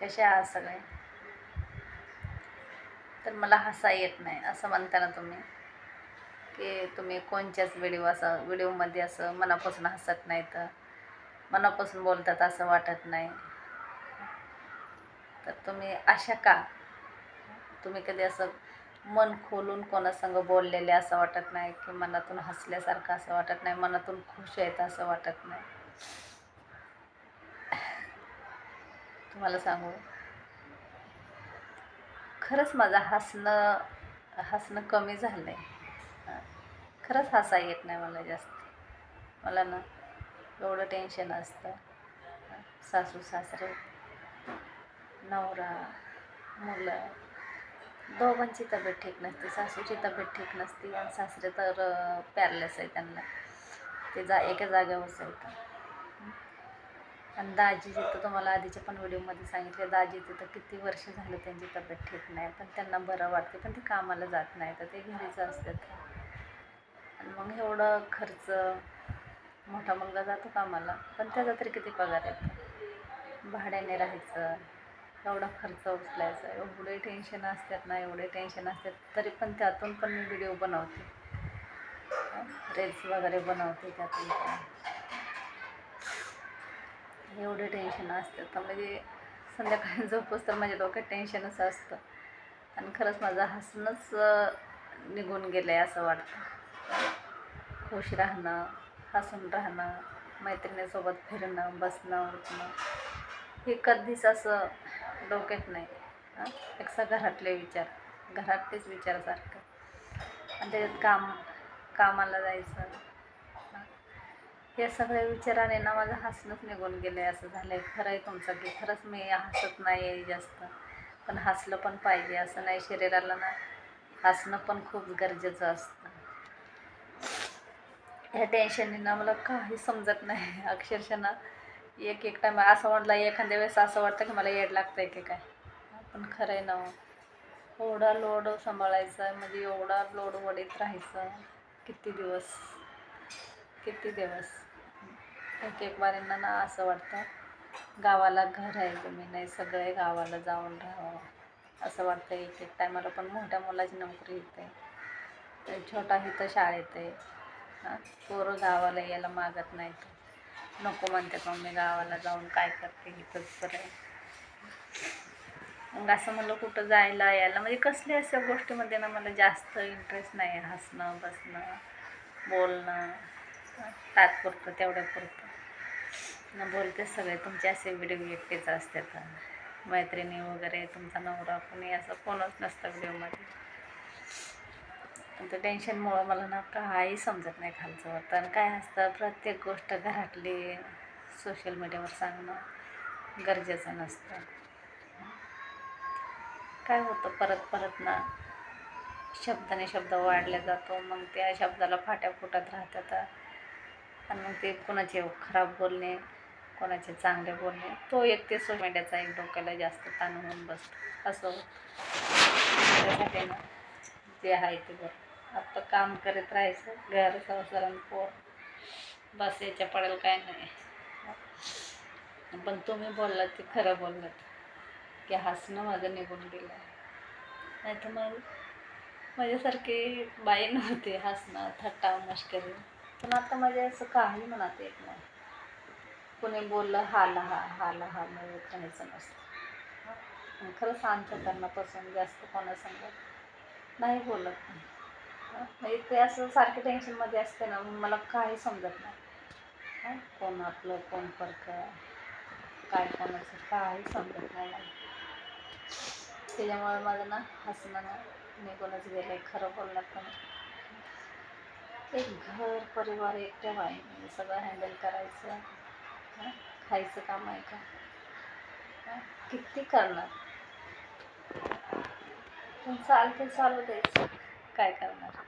कसे आहात सगळे? तर मला हसा येत नाही असं म्हणता ना तुम्ही. की तुम्ही कोणच्याच व्हिडिओ असं व्हिडिओमध्ये असं मनापासून हसत नाही तर मनापासून बोलतात असं वाटत नाही. तर तुम्ही अशा का? तुम्ही कधी असं मन खोलून कोणासंग बोललेले असं वाटत नाही? की मनातून हसल्यासारखं असं वाटत नाही? मनातून खुश आहेत असं वाटत नाही? तुम्हाला सांगू. खरंच माझं हसणं हसणं कमी झालं आहे खरंच हसा येत नाही मला जास्त. मला ना एवढं टेन्शन असतं. सासू सासरे नवरा मुलं. दोघांची तब्येत ठीक नसते. सासूची तब्येत ठीक नसते. आणि सासरे तर पॅरलेस आहे त्यांना. ते जा एका जागेवर बसवतं आणि दाजी जिथं तुम्हाला आधीच्या पण व्हिडिओमध्ये सांगितले दाजी तिथं किती वर्ष झालं त्यांची तब्येत ठीक नाही पण त्यांना बरं वाटते पण ते कामाला जात नाही तर ते घरीच असतात. आणि मग एवढं खर्च मोठा मुलगा जातो कामाला पण त्याचा तरी किती पगार येतो भाड्याने राहायचं एवढा खर्च उचलायचा एवढे टेन्शन असतात ना एवढे टेन्शन असतात तरी पण त्यातून पण मी व्हिडिओ बनवते. रील्स वगैरे बनवते त्यातून पण. एवढे टेन्शन असतं. तर म्हणजे संध्याकाळी झोपूस तर माझ्या डोक्यात टेन्शनच असतं. आणि खरंच माझं हसणंच निघून गेलं आहे असं वाटतं. खुश राहणं हसून राहणं मैत्रिणीसोबत फिरणं बसणं उठणं हे कधीच असं डोक्यात नाही. एकसा घरातले विचार. घरातलेच विचारासारखं. आणि त्याच्यात काम कामाला जायचं. या सगळ्या विचाराने ना माझं हसणंच निघून गेलं आहे असं झालं आहे खरं आहे तुमचं की खरंच मी हसत नाही आहे जास्त. पण हसलं पण पाहिजे असं नाही शरीराला ना हसणं पण खूप गरजेचं असतं. ह्या टेन्शनने ना मला काही समजत नाही. अक्षरशः ना एक एक टाईम असं म्हटलं एखाद्या वेळेस असं वाटतं की मला येड लागतं आहे की काय. पण खरं आहे ना हो. एवढा लोड सांभाळायचा म्हणजे एवढा लोड वडीत राहायचं. किती दिवस? किती दिवस? एक एक बारींना ना असं वाटतं गावाला घर आहे तुम्ही नाही सगळे गावाला जाऊन राहावं. असं वाटतं एक एक टायमाला पण मोठ्या मुलाची नोकरी येते. छोटा इथं शाळेत आहे. हां? पोरं गावाला यायला मागत नाहीत. नको म्हणते मम्मी गावाला जाऊन काय करते इथंच बरं. आहे मग असं म्हणलं कुठं जायला यायला. म्हणजे कसल्या अशा गोष्टीमध्ये ना मला जास्त इंटरेस्ट नाही आहे. हसणं बसणं बोलणं. तात्पुरतं तेवढ्यापुरतं न बोलते सगळे तुमचे असे व्हिडिओ एकटेच असतात. मैत्रिणी वगैरे तुमचा नवरा कोणी असं कोणच नसतं व्हिडिओमध्ये पण ते टेन्शनमुळं मला ना काही समजत नाही खालचं वर्तन. काय असतं प्रत्येक गोष्ट घरातली सोशल मीडियावर सांगणं गरजेचं नसतं. काय होतं परत परत ना शब्दाने शब्द वाढले जातो. मग त्या शब्दाला फाट्या फुटत राहतात. आणि मग ते कोणाचे खराब बोलणे कोणाचे चांगले बोलणे तो एक ते सोशल मीडियाचा एक डोक्याला जास्त ताण होऊन बसतो. असं त्यासाठी ना जे आहे ते बरं. आपलं काम करत राहायचं घर संसार पोर. बस याच्या पडेल काय नाही. पण तुम्ही बोललात ते खरं बोललात. की हसणं माझं निघून गेलं नाही तर मग माझ्यासारखी बाई नव्हती. हसणं थट्टा मस्करी. पण आता माझ्या असं काही मनात येत नाही. कोणी बोललं हा लहा हा लहा मिळत राहायचं नसतं हं. खरं शांतकरणापासून जास्त सांगत नाही बोलत नाही म्हणजे ते असं सारखे टेन्शनमध्ये असते ना मला काही समजत नाही. कोण आपलं कोण परकं काय कोणाचं काही समजत नाही त्याच्यामुळे माझं ना हसणं ना निघूनच गेलं आहे खरं बोललं पण एक घर परिवार एकटेव आहे म्हणजे सगळं हँडल करायचं खायचं काम आहे का? किती करणार? पण चालते चालू द्यायचं. काय करणार?